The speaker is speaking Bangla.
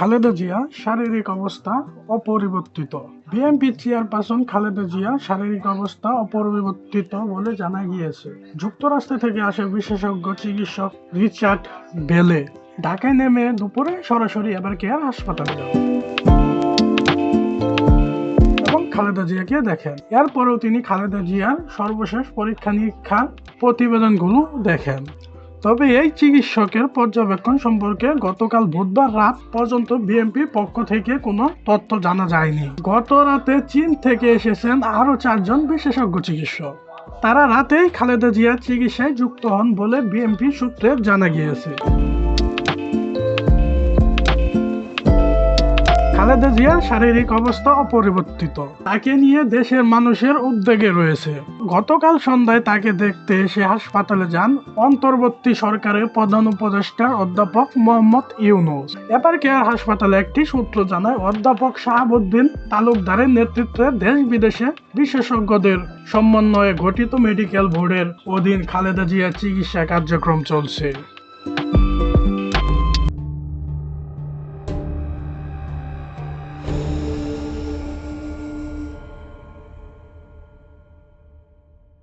খালেদা জিয়া শারীরিক অবস্থা অপরিবর্তিত। বিএনপি চেয়ারপারসন খালেদা জিয়া শারীরিক অবস্থা অপরিবর্তিত বলে জানা গিয়েছে। যুক্তরাষ্ট্র থেকে আসে বিশেষজ্ঞ চিকিৎসক রিচার্ড বেলে ঢাকায় নেমে দুপুরে সরাসরি এবার কেয়ার হাসপাতালে যান। এবং খালেদা জিয়াকে দেখেন। এরপরেও তিনি খালেদা জিয়ার সর্বশেষ পরীক্ষা নিরীক্ষার প্রতিবেদনগুলো দেখেন। তবে এই চিকিৎসকের পর্যবেক্ষণ সম্পর্কে গতকাল বুধবার রাত পর্যন্ত বিএনপি পক্ষ থেকে কোনো তথ্য জানা যায়নি। গত রাতে চীন থেকে এসেছেন আরও চারজন বিশেষজ্ঞ চিকিৎসক। তারা রাতেই খালেদা জিয়ার চিকিৎসায় যুক্ত হন বলে বিএনপি সূত্রে জানা গিয়েছে। খালেদা জিয়ার শারীরিক অবস্থা অপরিবর্তিত। তাকে নিয়ে দেশের মানুষের উদ্বেগে রয়েছে। গতকাল সন্ধ্যায় তাকে দেখতে এসে হাসপাতালে যান অন্তর্বর্তী সরকারের প্রধান উপদেষ্টা অধ্যাপক মোহাম্মদ ইউনুস। এবার কেয়ার হাসপাতালে একটি সূত্র জানায়, অধ্যাপক শাহাবুদ্দিন তালুকদারের নেতৃত্বে দেশ বিদেশে বিশেষজ্ঞদের সমন্বয়ে গঠিত মেডিকেল বোর্ডের অধীন খালেদা জিয়ার চিকিৎসা কার্যক্রম চলছে।